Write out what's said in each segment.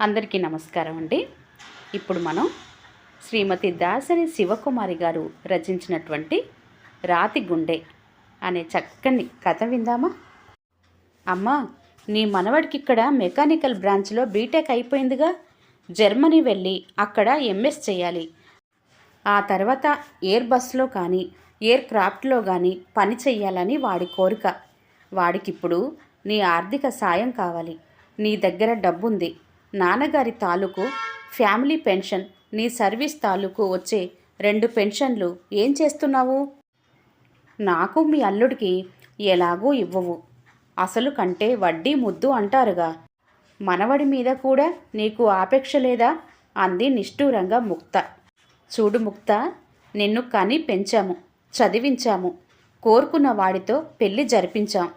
అందరికీ నమస్కారం అండి. ఇప్పుడు మనం శ్రీమతి దాసరి శివకుమారి గారు రచించినటువంటి రాతి గుండె అనే చక్కని కథ విందామా? అమ్మా నీ మనవడికి ఇక్కడ మెకానికల్ బ్రాంచ్లో బీటెక్ అయిపోయిందిగా. జర్మనీ వెళ్ళి అక్కడ ఎంఎస్ చేయాలి. ఆ తర్వాత ఎయిర్ బస్లో కానీ ఎయిర్ క్రాఫ్ట్లో కానీ పని చెయ్యాలని వాడి కోరిక. వాడికిప్పుడు నీ ఆర్థిక సాయం కావాలి. నీ దగ్గర డబ్బుంది. నాన్నగారి తాలూకు ఫ్యామిలీ పెన్షన్ నీ సర్వీస్ తాలూకు వచ్చే రెండు పెన్షన్లు ఏం చేస్తున్నావు? నాకు మీ అల్లుడికి ఎలాగూ ఇవ్వవు. అసలు కంటే వడ్డీ ముద్దు అంటారుగా. మనవడి మీద కూడా నీకు ఆపేక్ష లేదా? అంది నిష్ఠూరంగా ముక్త. చూడు ముక్త నిన్ను కని పెంచాము చదివించాము కోరుకున్న వాడితో పెళ్ళి జరిపించాం.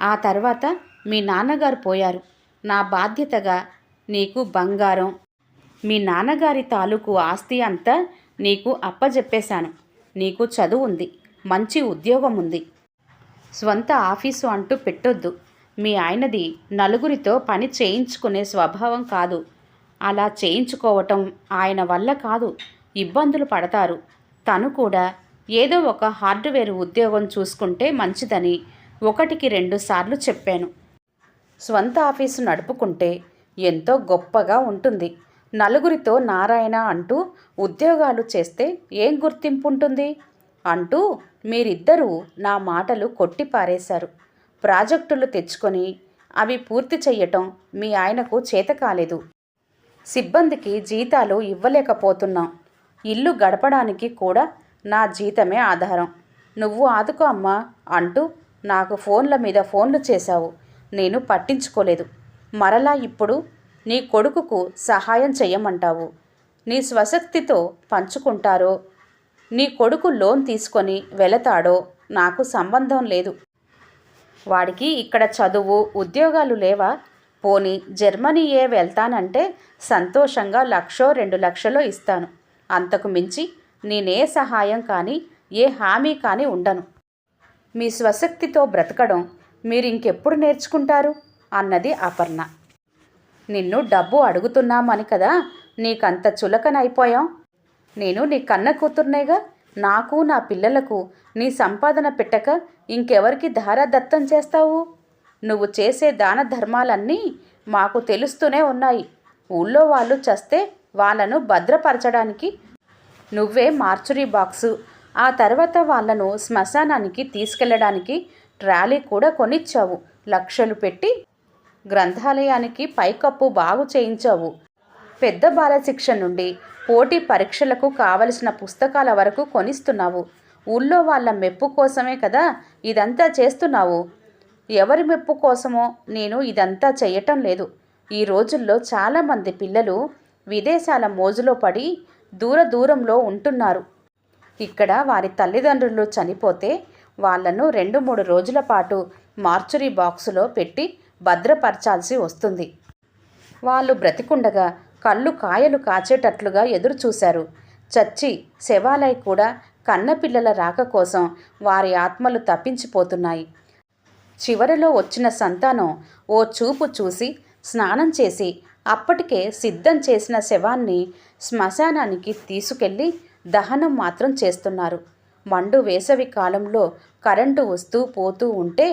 ఆ తర్వాత మీ నాన్నగారు పోయారు. నా బాధ్యతగా నీకు బంగారం. మీ నాన్నగారి తాలూకు ఆస్తి అంతా నీకు అప్పజెప్పేశాను. నీకు చదువు ఉంది మంచి ఉద్యోగం ఉంది. స్వంత ఆఫీసు అంటూ పెట్టొద్దు. మీ ఆయనది నలుగురితో పని చేయించుకునే స్వభావం కాదు. అలా చేయించుకోవటం ఆయన వల్ల కాదు. ఇబ్బందులు పడతారు. తను కూడా ఏదో ఒక హార్డ్వేర్ ఉద్యోగం చూసుకుంటే మంచిదని ఒకటికి రెండు సార్లు చెప్పాను. స్వంత ఆఫీసు నడుపుకుంటే ఎంతో గొప్పగా ఉంటుంది. నలుగురితో నారాయణ అంటూ ఉద్యోగాలు చేస్తే ఏం గుర్తింపు ఉంటుంది అంటూ మీరిద్దరూ నా మాటలు కొట్టిపారేశారు. ప్రాజెక్టులు తెచ్చుకొని అవి పూర్తి చెయ్యటం మీ ఆయనకు చేత కాలేదు సిబ్బందికి జీతాలు ఇవ్వలేకపోతున్నాం. ఇల్లు గడపడానికి కూడా నా జీతమే ఆధారం. నువ్వు ఆదుకో అమ్మా అంటూ నాకు ఫోన్ల మీద ఫోన్లు చేశావు. నేను పట్టించుకోలేదు. మరలా ఇప్పుడు నీ కొడుకుకు సహాయం చేయమంటావు నీ స్వశక్తితో పంచుకుంటారో నీ కొడుకు లోన్ తీసుకొని వెళతాడో నాకు సంబంధం లేదు. వాడికి ఇక్కడ చదువు ఉద్యోగాలు లేవా? పోని జర్మనీయే వెళ్తానంటే సంతోషంగా లక్షో రెండు లక్షలో ఇస్తాను. అంతకు మించి నేనే సహాయం కానీ ఏ హామీ కానీ ఉండను. మీ స్వశక్తితో బ్రతకడం మీరు ఇంకెప్పుడు నేర్చుకుంటారు? అన్నది అపర్ణ. నిన్ను డబ్బు అడుగుతున్నామని కదా నీకంత చులకనైపోయాం. నేను నీ కన్న కూతుర్నేగా నాకు నా పిల్లలకు నీ సంపాదన పెట్టక ఇంకెవరికి ధారాదత్తం చేస్తావు? నువ్వు చేసే దాన ధర్మాలన్నీ మాకు తెలుస్తూనే ఉన్నాయి. ఊళ్ళో వాళ్ళు చస్తే వాళ్ళను భద్రపరచడానికి నువ్వే మార్చురీ బాక్సు. ఆ తర్వాత వాళ్ళను శ్మశానానికి తీసుకెళ్ళడానికి ట్రాలీ కూడా కొనిచ్చావు. లక్షలు పెట్టి గ్రంథాలయానికి పైకప్పు బాగు చేయించావు. పెద్ద బాలశిక్ష నుండి పోటీ పరీక్షలకు కావలసిన పుస్తకాల వరకు కొనిస్తున్నావు. ఊళ్ళో వాళ్ళ మెప్పు కోసమే కదా ఇదంతా చేస్తున్నావు. ఎవరి మెప్పు కోసమో నేను ఇదంతా చేయటం లేదు. ఈ రోజుల్లో చాలామంది పిల్లలు విదేశాల మోజులో పడి దూర దూరంలో ఉంటున్నారు. ఇక్కడ వారి తల్లిదండ్రులు చనిపోతే వాళ్ళను రెండు మూడు రోజుల పాటు మార్చురీ బాక్సులో పెట్టి భద్రపరచాల్సి వస్తుంది. వాళ్ళు బ్రతికుండగా కళ్ళు కాయలు కాచేటట్లుగా ఎదురు చూశారు చచ్చి శవాలై కూడా కన్నపిల్లల రాక కోసం వారి ఆత్మలు తప్పించిపోతున్నాయి. చివరిలో వచ్చిన సంతానం ఓ చూపు చూసి స్నానం చేసి అప్పటికే సిద్ధం చేసిన శవాన్ని శ్మశానానికి తీసుకెళ్ళి దహనం మాత్రం చేస్తున్నారు. మండు వేసవి కాలంలో కరెంటు వస్తూ పోతూ ఉంటే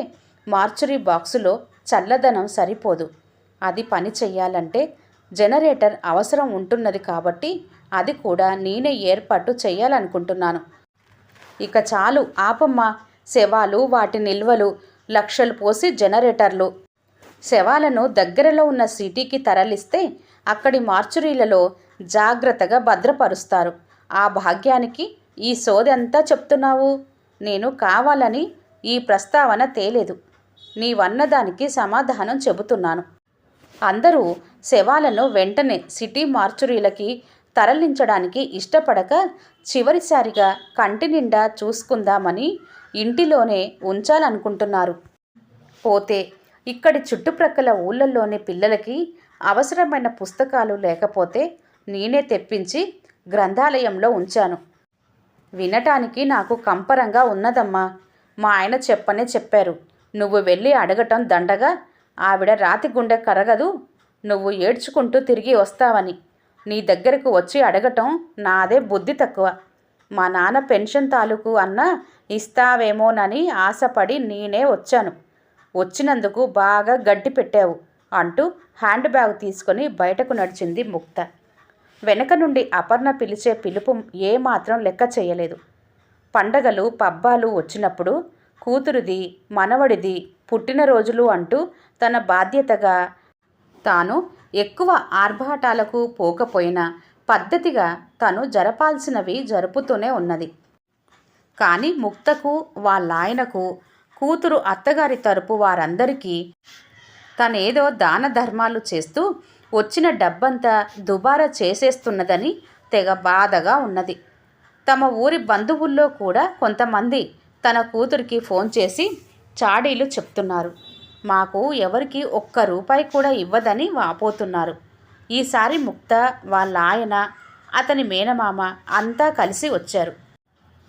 మార్చురీ బాక్సులో చల్లదనం సరిపోదు. అది పని చెయ్యాలంటే జనరేటర్ అవసరం ఉంటున్నది కాబట్టి అది కూడా నేనే ఏర్పాటు చేయాలనుకుంటున్నాను ఇక చాలు ఆపమ్మ. శవాలు వాటి నిల్వలు లక్షలు పోసి జనరేటర్లు. శవాలను దగ్గరలో ఉన్న సిటీకి తరలిస్తే అక్కడి మార్చురీలలో జాగ్రత్తగా భద్రపరుస్తారు. ఆ భాగ్యానికి ఈ సోదంతా చెప్తున్నావు? నేను కావాలని ఈ ప్రస్తావన తేలేదు. నీవన్నదానికి సమాధానం చెబుతున్నాను. అందరూ శవాలను వెంటనే సిటీ మార్చురీలకి తరలించడానికి ఇష్టపడక చివరిసారిగా కంటి నిండా చూసుకుందామని ఇంటిలోనే ఉంచాలనుకుంటున్నారు. పోతే ఇక్కడి చుట్టుప్రక్కల ఊళ్ళల్లోని పిల్లలకి అవసరమైన పుస్తకాలు లేకపోతే నేనే తెప్పించి గ్రంథాలయంలో ఉంచాను. వినటానికి నాకు కంపరంగా ఉన్నదమ్మా మా ఆయన చెప్పనే చెప్పారు. నువ్వు వెళ్ళి అడగటం దండగా. ఆవిడ రాతి గుండె కరగదు. నువ్వు ఏడ్చుకుంటూ తిరిగి వస్తావని. నీ దగ్గరకు వచ్చి అడగటం నాదే బుద్ధి తక్కువ. మా నాన్న పెన్షన్ తాలూకు అన్న ఇస్తావేమోనని ఆశపడి నేనే వచ్చాను. వచ్చినందుకు బాగా గడ్డి పెట్టావు అంటూ హ్యాండ్ బ్యాగ్ తీసుకొని బయటకు నడిచింది ముక్త. వెనక నుండి అపర్ణ పిలిచే పిలుపు ఏమాత్రం లెక్క చేయలేదు. పండగలు పబ్బాలు వచ్చినప్పుడు కూతురుది మనవడిది పుట్టినరోజులు అంటూ తన బాధ్యతగా తాను ఎక్కువ ఆర్భాటాలకు పోకపోయినా పద్ధతిగా తను జరపాల్సినవి జరుపుతూనే ఉన్నది. కానీ ముక్తకు వాళ్ళాయనకు కూతురు అత్తగారి తరపు వారందరికీ తనేదో దాన ధర్మాలు చేస్తూ వచ్చిన డబ్బంతా దుబారా చేసేస్తున్నదని తెగ బాధగా ఉన్నది. తమ ఊరి బంధువుల్లో కూడా కొంతమంది తన కూతురికి ఫోన్ చేసి చాడీలు చెప్తున్నారు. మాకు ఎవరికి ఒక్క రూపాయి కూడా ఇవ్వదని వాపోతున్నారు. ఈసారి ముక్త వాళ్ళ ఆయన అతని మేనమామ అంతా కలిసి వచ్చారు.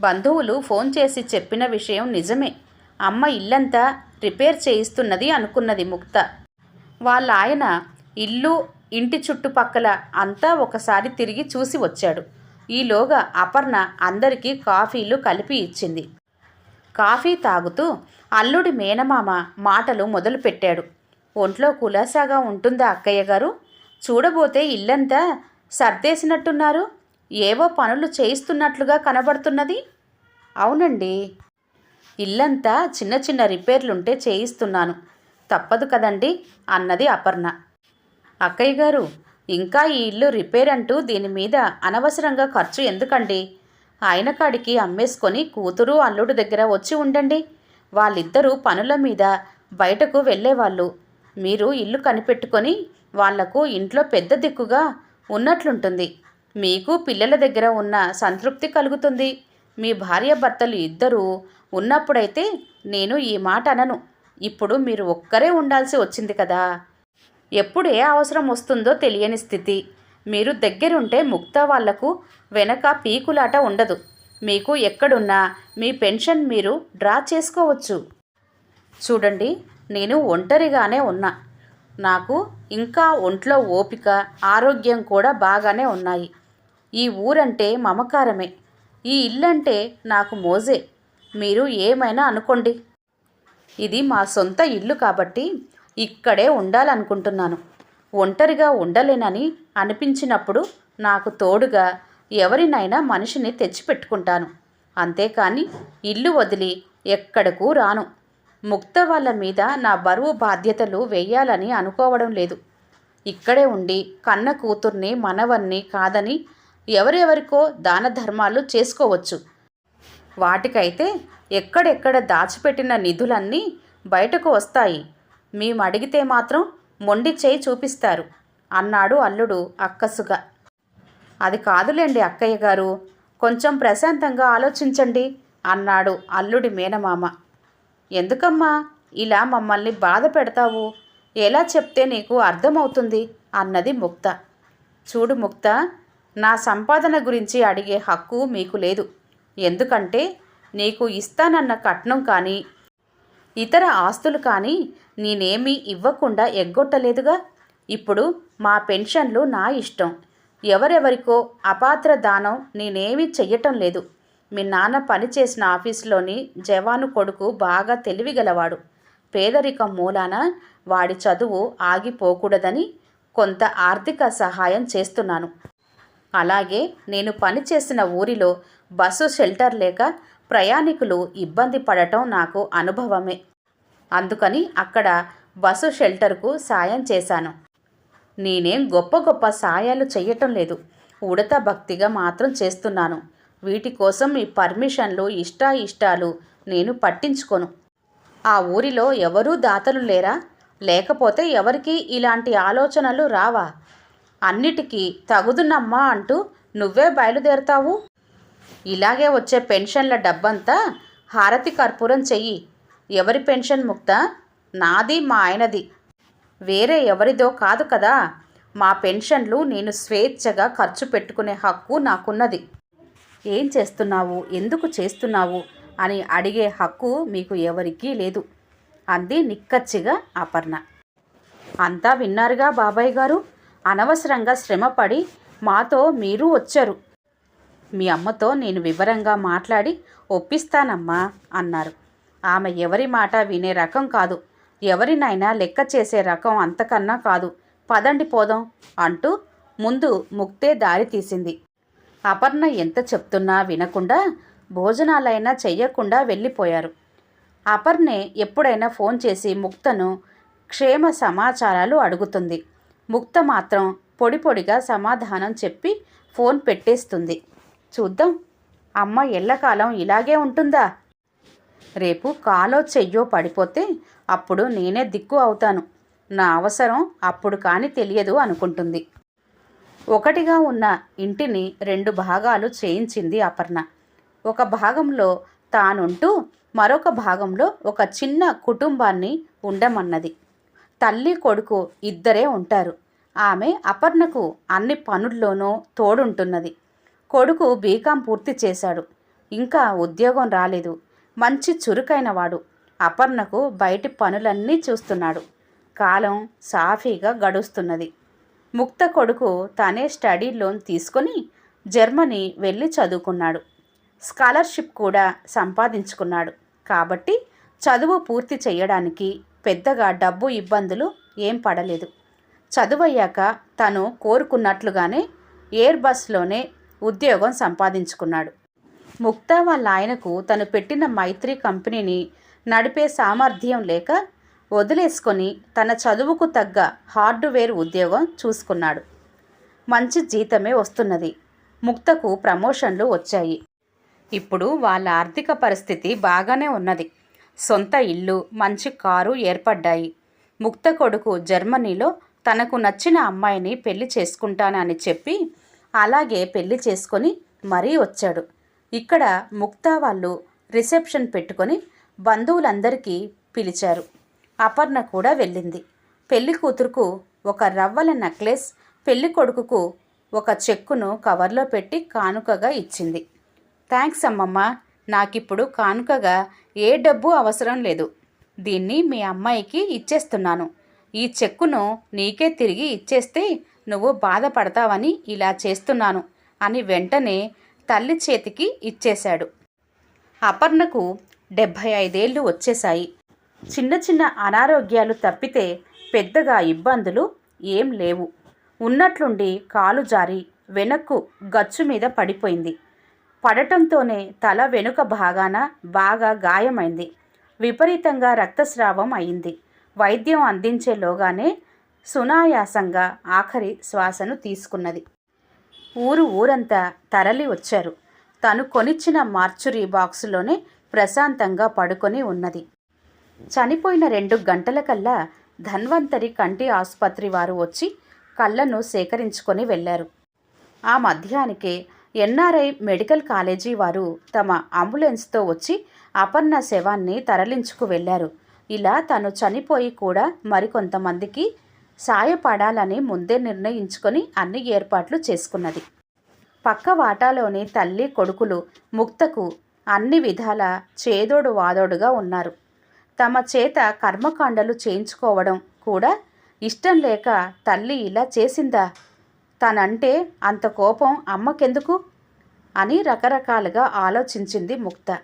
బంధువులు ఫోన్ చేసి చెప్పిన విషయం నిజమే. అమ్మ ఇల్లంతా రిపేర్ చేయిస్తున్నది అనుకున్నది ముక్త. వాళ్ళ ఆయన ఇల్లు ఇంటి చుట్టుపక్కల అంతా ఒకసారి తిరిగి చూసి వచ్చాడు. ఈలోగా అపర్ణ అందరికీ కాఫీలు కలిపి ఇచ్చింది. కాఫీ తాగుతూ అల్లుడి మేనమామ మాటలు మొదలుపెట్టాడు. ఒంట్లో కులాసాగా ఉంటుందా అక్కయ్య గారు? చూడబోతే ఇల్లంతా సర్దేసినట్టున్నారు. ఏవో పనులు చేయిస్తున్నట్లుగా కనబడుతున్నది. అవునండి. ఇల్లంతా చిన్న చిన్న రిపేర్లుంటే చేయిస్తున్నాను. తప్పదు కదండి అన్నది అపర్ణ. అక్కయ్య గారు ఇంకా ఈ ఇల్లు రిపేర్ అంటూ దీని మీద అనవసరంగా ఖర్చు ఎందుకండి? ఆయన కాడికి అమ్మేసుకొని కూతురు అల్లుడు దగ్గర వచ్చి ఉండండి. వాళ్ళిద్దరూ పనుల మీద బయటకు వెళ్ళేవాళ్ళు. మీరు ఇల్లు కనిపెట్టుకొని వాళ్ళకు ఇంట్లో పెద్ద దిక్కుగా ఉన్నట్లుంటుంది. మీకు పిల్లల దగ్గర ఉన్న సంతృప్తి కలుగుతుంది. మీ భార్య భర్తలు ఇద్దరూ ఉన్నప్పుడైతే నేను ఈ మాట అనను. ఇప్పుడు మీరు ఒక్కరే ఉండాల్సి వచ్చింది కదా. ఎప్పుడు ఏ అవసరం వస్తుందో తెలియని స్థితి. మీరు దగ్గరుంటే ముక్త వాళ్ళకు వెనక పీకులాట ఉండదు. మీకు ఎక్కడున్నా మీ పెన్షన్ మీరు డ్రా చేసుకోవచ్చు. చూడండి నేను ఒంటరిగానే ఉన్నా. నాకు ఇంకా ఒంట్లో ఓపిక ఆరోగ్యం కూడా బాగానే ఉన్నాయి. ఈ ఊరంటే మమకారమే. ఈ ఇల్లంటే నాకు మోజే. మీరు ఏమైనా అనుకోండి. ఇది మా సొంత ఇల్లు కాబట్టి ఇక్కడే ఉండాలనుకుంటున్నాను. ఒంటరిగా ఉండలేనని అనిపించినప్పుడు నాకు తోడుగా ఎవరినైనా మనిషిని తెచ్చిపెట్టుకుంటాను. అంతేకాని ఇల్లు వదిలి ఎక్కడకు రాను. ముక్త వాళ్ళ మీద నా బరువు బాధ్యతలు వెయ్యాలని అనుకోవడం లేదు. ఇక్కడే ఉండి కన్న కూతుర్ని మనవన్ని కాదని ఎవరెవరికో దాన ధర్మాలు చేసుకోవచ్చు. వాటికైతే ఎక్కడెక్కడ దాచిపెట్టిన నిధులన్నీ బయటకు వస్తాయి. మేము అడిగితే మాత్రం మొండి చేయి చూపిస్తారు. అన్నాడు అల్లుడు అక్కసుగా. అది కాదులేండి అక్కయ్య గారు కొంచెం ప్రశాంతంగా ఆలోచించండి అన్నాడు అల్లుడి మేనమామ. ఎందుకమ్మా ఇలా మమ్మల్ని బాధ పెడతావు? ఎలా చెప్తే నీకు అర్థమవుతుంది అన్నది ముక్త. చూడు ముక్త నా సంపాదన గురించి అడిగే హక్కు మీకు లేదు. ఎందుకంటే నీకు ఇస్తానన్న కట్నం కానీ ఇతర ఆస్తులు కానీ నేనేమీ ఇవ్వకుండా ఎగ్గొట్టలేదుగా? ఇప్పుడు మా పెన్షన్లు నా ఇష్టం. ఎవరెవరికో అపాత్ర దానం నేనేమీ చెయ్యటం లేదు. మీ నాన్న పనిచేసిన ఆఫీసులోని జవాను కొడుకు బాగా తెలివిగలవాడు. పేదరికం మూలాన వాడి చదువు ఆగిపోకూడదని కొంత ఆర్థిక సహాయం చేస్తున్నాను. అలాగే నేను పనిచేసిన ఊరిలో బస్సు షెల్టర్ లేక ప్రయాణికులు ఇబ్బంది పడటం నాకు అనుభవమే. అందుకని అక్కడ బస్సు షెల్టర్కు సాయం చేశాను. నేనేం గొప్ప గొప్ప సాయాలు చెయ్యటం లేదు. ఉడత భక్తిగా మాత్రం చేస్తున్నాను. వీటి కోసం ఈ పర్మిషన్లు ఇష్టాయిష్టాలు నేను పట్టించుకోను. ఆ ఊరిలో ఎవరూ దాతలు లేరా? లేకపోతే ఎవరికి ఇలాంటి ఆలోచనలు రావా? అన్నిటికీ తగుదునమ్మా అంటూ నువ్వే బయలుదేరతావు? ఇలాగే వచ్చే పెన్షన్ల డబ్బంతా హారతి కర్పూరం చెయ్యి. ఎవరి పెన్షన్ ముక్త? నాది మా ఆయనది. వేరే ఎవరిదో కాదు కదా. మా పెన్షన్లు నేను స్వేచ్ఛగా ఖర్చు పెట్టుకునే హక్కు నాకున్నది. ఏం చేస్తున్నావు? ఎందుకు చేస్తున్నావు? అని అడిగే హక్కు మీకు ఎవరికీ లేదు. అంది నిక్కచ్చిగా అపర్ణ. అంతా విన్నారుగా బాబాయ్ గారు? అనవసరంగా శ్రమపడి మాతో మీరు వచ్చారు. మీ అమ్మతో నేను వివరంగా మాట్లాడి ఒప్పిస్తానమ్మా అన్నారు. ఆమె ఎవరి మాట వినే రకం కాదు. ఎవరినైనా లెక్క చేసే రకం అంతకన్నా కాదు. పదండి పోదాం అంటూ ముందు ముక్తే దారి తీసింది. అపర్ణ ఎంత చెప్తున్నా వినకుండా భోజనాలైనా చెయ్యకుండా వెళ్ళిపోయారు. అపర్ణే ఎప్పుడైనా ఫోన్ చేసి ముక్తను క్షేమ సమాచారాలు అడుగుతుంది. ముక్త మాత్రం పొడి పొడిగా సమాధానం చెప్పి ఫోన్ పెట్టేస్తుంది. చూద్దాం అమ్మ ఎల్లకాలం ఇలాగే ఉంటుందా? రేపు కాలో చెయ్యో పడిపోతే అప్పుడు నేనే దిక్కు అవుతాను. నా అవసరం అప్పుడు కాని తెలియదు అనుకుంటుంది. ఒకటిగా ఉన్న ఇంటిని రెండు భాగాలు చేయించింది అపర్ణ. ఒక భాగంలో తానుంటూ మరొక భాగంలో ఒక చిన్న కుటుంబాన్ని ఉండమన్నది. తల్లి కొడుకు ఇద్దరే ఉంటారు. ఆమె అపర్ణకు అన్ని పనుల్లోనూ తోడుంటున్నది. కొడుకు బీకాం పూర్తి చేశాడు. ఇంకా ఉద్యోగం రాలేదు. మంచి చురుకైనవాడు. అపర్ణకు బయటి పనులన్నీ చూస్తున్నాడు. కాలం సాఫీగా గడుస్తున్నది. ముక్త కొడుకు తనే స్టడీ లోన్ తీసుకొని జర్మనీ వెళ్ళి చదువుకున్నాడు. స్కాలర్షిప్ కూడా సంపాదించుకున్నాడు. కాబట్టి చదువు పూర్తి చేయడానికి పెద్దగా డబ్బు ఇబ్బందులు ఏం పడలేదు. చదువయ్యాక తను కోరుకున్నట్లుగానే ఎయిర్ బస్లోనే ఉద్యోగం సంపాదించుకున్నాడు. ముక్తా వాళ్ళ ఆయనకు తను పెట్టిన మైత్రి కంపెనీని నడిపే సామర్థ్యం లేక వదిలేసుకొని తన చదువుకు తగ్గ హార్డ్వేర్ ఉద్యోగం చూసుకున్నాడు. మంచి జీతమే వస్తున్నది. ముక్తకు ప్రమోషన్లు వచ్చాయి. ఇప్పుడు వాళ్ళ ఆర్థిక పరిస్థితి బాగానే ఉన్నది. సొంత ఇల్లు మంచి కారు ఏర్పడ్డాయి. ముక్త కొడుకు జర్మనీలో తనకు నచ్చిన అమ్మాయిని పెళ్ళి చేసుకుంటానని చెప్పి అలాగే పెళ్ళి చేసుకొని మరీ వచ్చాడు. ఇక్కడ ముక్తా వాళ్ళు రిసెప్షన్ పెట్టుకొని బంధువులందరికీ పిలిచారు. అపర్ణ కూడా వెళ్ళింది. పెళ్ళి కూతురుకు ఒక రవ్వల నెక్లెస్ పెళ్ళి కొడుకుకు ఒక చెక్కును కవర్లో పెట్టి కానుకగా ఇచ్చింది. థ్యాంక్స్ అమ్మమ్మ నాకిప్పుడు కానుకగా ఏ డబ్బు అవసరం లేదు. దీన్ని మీ అమ్మాయికి ఇచ్చేస్తున్నాను. ఈ చెక్కును నీకే తిరిగి ఇచ్చేస్తే నువ్వు బాధపడతావని ఇలా చేస్తున్నాను అని వెంటనే తల్లి చేతికి ఇచ్చేశాడు. అపర్ణకు డెబ్భై ఐదేళ్ళు వచ్చేశాయి. చిన్న చిన్న అనారోగ్యాలు తప్పితే పెద్దగా ఇబ్బందులు ఏం లేవు. ఉన్నట్లుండి కాలు జారి వెనక్కు గచ్చు మీద పడిపోయింది. పడటంతోనే తల వెనుక భాగాన బాగా గాయమైంది. విపరీతంగా రక్తస్రావం అయింది. వైద్యం అందించేలోగానే సునాయాసంగా ఆఖరి శ్వాసను తీసుకున్నది. ఊరు ఊరంతా తరలి వచ్చారు. తను కొనిచ్చిన మార్చురీ బాక్సులోనే ప్రశాంతంగా పడుకొని ఉన్నది. చనిపోయిన రెండు గంటలకల్లా ధన్వంతరి కంటి ఆసుపత్రి వారు వచ్చి కళ్ళను సేకరించుకొని వెళ్ళారు. ఆ మధ్యానికే ఎన్ఆర్ఐ మెడికల్ కాలేజీ వారు తమ అంబులెన్స్తో వచ్చి అపర్ణ శవాన్ని తరలించుకు వెళ్ళారు. ఇలా తను చనిపోయి కూడా మరికొంతమందికి సాయపడాలని ముందే నిర్ణయించుకొని అన్ని ఏర్పాట్లు చేసుకున్నది. పక్క వాటాలోని తల్లి కొడుకులు ముక్తకు అన్ని విధాల చేదోడు వాదోడుగా ఉన్నారు. తమ చేత కర్మకాండలు చేయించుకోవడం కూడా ఇష్టం లేక తల్లి ఇలా చేసిందా? తనంటే అంత కోపం అమ్మకెందుకు? అని రకరకాలుగా ఆలోచించింది ముక్త.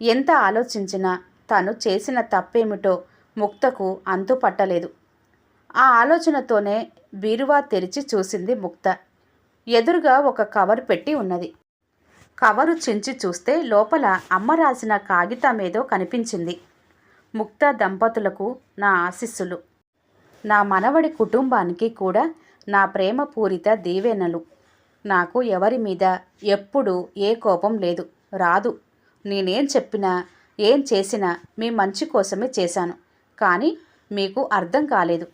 ఎంత ఆలోచించినా తను చేసిన తప్పేమిటో ముక్తకు అంతుపట్టలేదు. ఆ ఆలోచనతోనే బీరువా తెరిచి చూసింది ముక్త. ఎదురుగా ఒక కవర్ పెట్టి ఉన్నది. కవరు చించి చూస్తే లోపల అమ్మ రాసిన కాగితమేదో కనిపించింది. ముక్త దంపతులకు నా ఆశీస్సులు. నా మనవడి కుటుంబానికి కూడా నా ప్రేమపూరిత దీవెనలు. నాకు ఎవరి మీద ఎప్పుడు ఏ కోపం లేదు. రాదు. నేనేం చెప్పినా ఏం చేసినా మీ మంచి కోసమే చేశాను. కానీ మీకు అర్థం కాలేదు.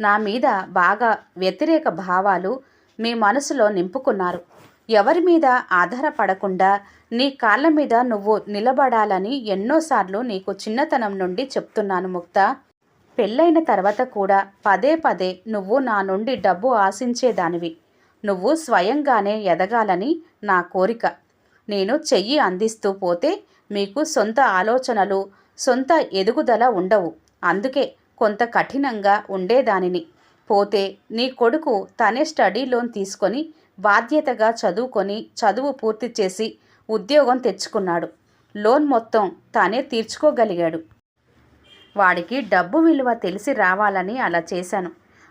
నా మీద బాగా వ్యతిరేక భావాలు మీ మనసులో నింపుకున్నారు. ఎవరి మీద ఆధారపడకుండా నీ కాళ్ళ మీద నువ్వు నిలబడాలని ఎన్నోసార్లు నీకు చిన్నతనం నుండి చెప్తున్నాను ముక్త. పెళ్ళైన తర్వాత కూడా పదే పదే నువ్వు నా నుండి డబ్బు ఆశించేదానివి. నువ్వు స్వయంగానే ఎదగాలని నా కోరిక. నేను చెయ్యి అందిస్తూ పోతే మీకు సొంత ఆలోచనలు సొంత ఎదుగుదల ఉండవు. అందుకే కొంత కఠినంగా ఉండేదానిని. పోతే నీ కొడుకు తనే స్టడీ లోన్ తీసుకొని బాధ్యతగా చదువుకొని చదువు పూర్తి చేసి ఉద్యోగం తెచ్చుకున్నాడు. లోన్ మొత్తం తానే తీర్చుకోగలిగాడు. వాడికి డబ్బు విలువ తెలిసి రావాలని అలా చేశాను.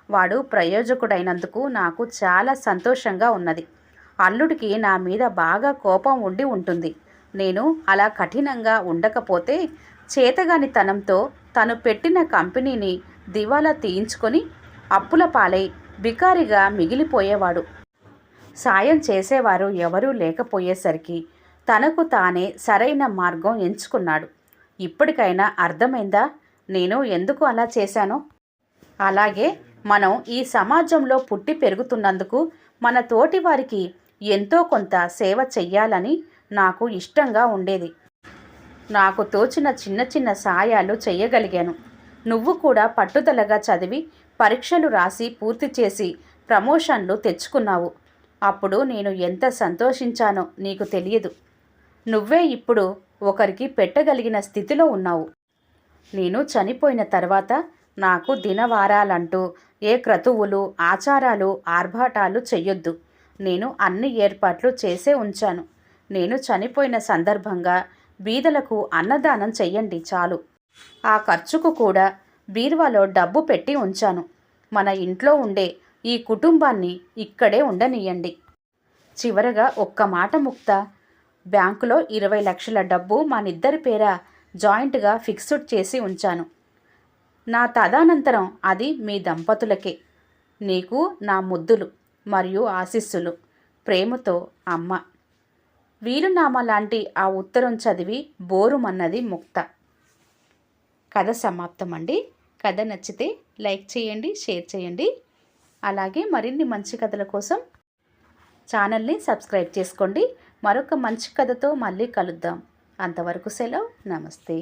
వాడు ప్రయోజకుడైనందుకు నాకు చాలా సంతోషంగా ఉన్నది. అల్లుడికి నా మీద బాగా కోపం ఉండి ఉంటుంది. నేను అలా కఠినంగా ఉండకపోతే చేతగానితనంతో తను పెట్టిన కంపెనీని దివాలా తీయించుకొని అప్పుల పాలై బికారిగా మిగిలిపోయేవాడు. సాయం చేసేవారు ఎవరూ లేకపోయేసరికి తనకు తానే సరైన మార్గం ఎంచుకున్నాడు. ఇప్పటికైనా అర్థమైందా? నేను ఎందుకు అలా చేశానో? అలాగే మనం ఈ సమాజంలో పుట్టి పెరుగుతున్నందుకు మన తోటి వారికి ఎంతో కొంత సేవ చెయ్యాలని నాకు ఇష్టంగా ఉండేది. నాకు తోచిన చిన్న చిన్న సాయాలు చెయ్యగలిగాను. నువ్వు కూడా పట్టుదలగా చదివి పరీక్షలు రాసి పూర్తి చేసి ప్రమోషన్లు తెచ్చుకున్నావు. అప్పుడు నేను ఎంత సంతోషించానో నీకు తెలియదు. నువ్వే ఇప్పుడు ఒకరికి పెట్టగలిగిన స్థితిలో ఉన్నావు. నేను చనిపోయిన తర్వాత నాకు దినవారాలంటూ ఏ క్రతువులు ఆచారాలు ఆర్భాటాలు చెయ్యొద్దు. నేను అన్ని ఏర్పాట్లు చేసే ఉంచాను. నేను చనిపోయిన సందర్భంగా బీదలకు అన్నదానం చెయ్యండి చాలు. ఆ ఖర్చుకు కూడా బీరువాలో డబ్బు పెట్టి ఉంచాను. మన ఇంట్లో ఉండే ఈ కుటుంబాన్ని ఇక్కడే ఉండనియండి. చివరగా ఒక్క మాట ముక్త. బ్యాంకులో ఇరవై లక్షల డబ్బు మనిద్దరి పేర జాయింట్గా ఫిక్స్డ్ చేసి ఉంచాను. నా తదానంతరం అది మీ దంపతులకే. నీకు నా ముద్దులు మరియు ఆశీస్సులు. ప్రేమతో అమ్మ. వీరునామా లాంటి ఆ ఉత్తరం చదివి బోరుమన్నది ముక్త. కథ సమాప్తం అండి కథ నచ్చితే లైక్ చేయండి షేర్ చేయండి. అలాగే మరిన్ని మంచి కథల కోసం ఛానల్ని సబ్స్క్రైబ్ చేసుకోండి. మరొక మంచి కథతో మళ్ళీ కలుద్దాం. అంతవరకు సెలవు. నమస్తే.